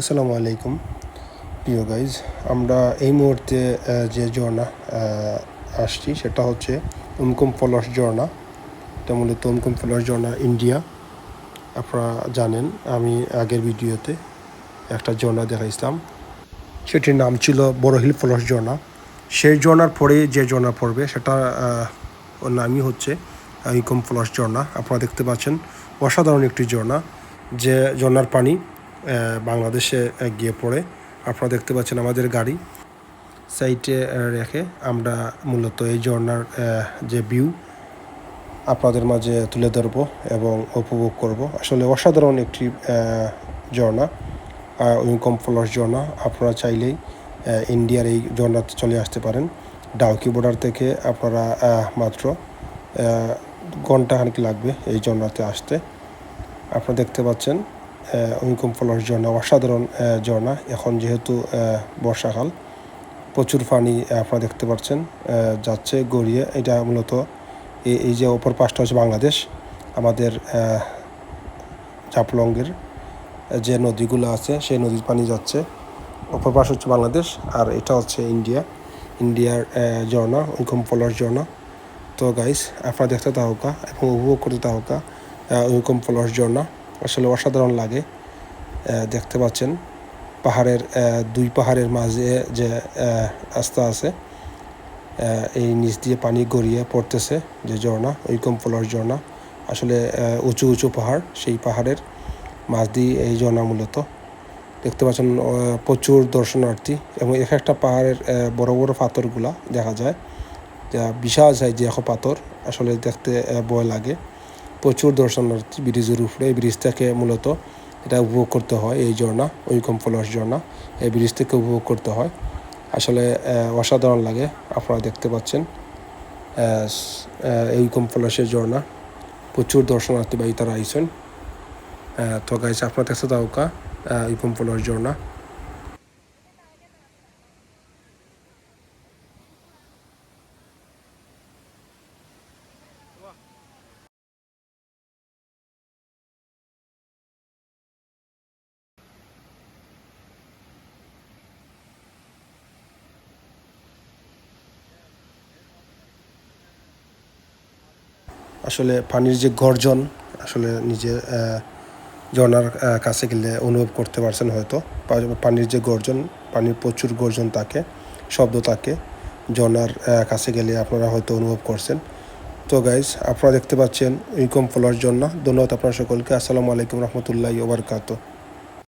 আসসালামু আলাইকুম। প্রিয় গাইজ আমরা এই মুহূর্তে যে ঝর্ণা আসছি সেটা হচ্ছে উমকুম ফলস ঝর্ণা। এটা মূলত উমকুম ফলস ঝর্ণা, ইন্ডিয়া। আপনারা জানেন, আমি আগের ভিডিওতে একটা ঝর্ণা দেখাইছিলাম। সেটির নাম ছিল বড়হিল ফলস ঝর্ণা। সেই ঝর্ণার পরে যে ঝর্ণা পড়বে, সেটা ওর নামই হচ্ছে ইকম ফলস ঝর্ণা। আপনারা দেখতে পাচ্ছেন, অসাধারণ একটি ঝর্ণা, যে ঝর্ণার পানি বাংলাদেশে গিয়ে পড়ে। আপনারা দেখতে পাচ্ছেন আমাদের গাড়ি। সাইটে রেখে আমরা মূলত এই ঝর্ণার যে ভিউ, আপনাদের মাঝে তুলে ধরবো এবং উপভোগ করব। আসলে অসাধারণ একটি ঝর্ণা উইকম ফলস ঝর্ণা। আপনারা চাইলেই ইন্ডিয়ার এই ঝর্ণাতে চলে আসতে পারেন। ডাউকি বর্ডার থেকে আপনারা মাত্র ঘন্টাখানিক লাগবে এই ঝর্ণাতে আসতে। আপনারা দেখতে পাচ্ছেন উইকম ফলস ঝর্ণা অসাধারণ ঝর্ণা। এখন যেহেতু বর্ষাকাল, প্রচুর পানি আপনারা দেখতে পাচ্ছেন যাচ্ছে, গড়িয়ে। এটা মূলত এই যে অপর পাশটা হচ্ছে বাংলাদেশ। আমাদের জাফলংয়ের যে নদীগুলো আছে, সেই নদীর পানি যাচ্ছে। অপর পাশ হচ্ছে বাংলাদেশ আর এটা হচ্ছে ইন্ডিয়া। ইন্ডিয়ার ঝর্ণা উইকম ফলস ঝর্ণা। তো গাইস আপনারা দেখতে থাকুকা, এবং উপভোগ করতে থাকুকা উইকম ফলস ঝর্ণা। আসলে অসাধারণ লাগে দেখতে পাচ্ছেন। পাহাড়ের দুই পাহাড়ের মাঝে যে রাস্তা আছে এই নিচ দিয়ে পানি গড়িয়ে পড়তেছে যে ঝর্ণা ফলস ঝর্ণা। আসলে উঁচু উঁচু পাহাড়, সেই পাহাড়ের মাছ দিয়ে এই ঝর্ণা মূলত। দেখতে পাচ্ছেন প্রচুর দর্শনার্থী এবং এক একটা পাহাড়ের বড় বড় পাথরগুলা দেখা যায়। যা বিশাল সাইজ এখন পাথর, আসলে দেখতে ভয় লাগে। প্রচুর দর্শনার্থী ব্রিজের উপরে, এই ব্রিজ থেকে মূলত এটা উপভোগ করতে হয়, এই ঝর্ণা ওইকম ফলস ঝর্ণা, এই ব্রিজ থেকে উপভোগ করতে হয়। আসলে অসাধারণ লাগে, আপনারা দেখতে পাচ্ছেন। এইকম ফলসের ঝর্ণা, প্রচুর দর্শনার্থী বাই তারা আইসেন তো গাইছে আপনারা দেখতে তাওকা এইকম ফলস ঝর্ণা। আসলে পানির যে গর্জন, আসলে নিজে ঝর্নার কাছে গেলে অনুভব করতে পারছেন হয়তো। পানির যে গর্জন, পানির প্রচুর গর্জন থাকে, শব্দ তাকে ঝর্নার কাছে গেলে আপনারা হয়তো অনুভব করছেন। তো গাইজ আপনারা দেখতে পাচ্ছেন ইনকম ফলার জন্য ধন্যবাদ আপনার সকলকে। আসসালামু আলাইকুম রহমতুল্লাহ ওবরকাত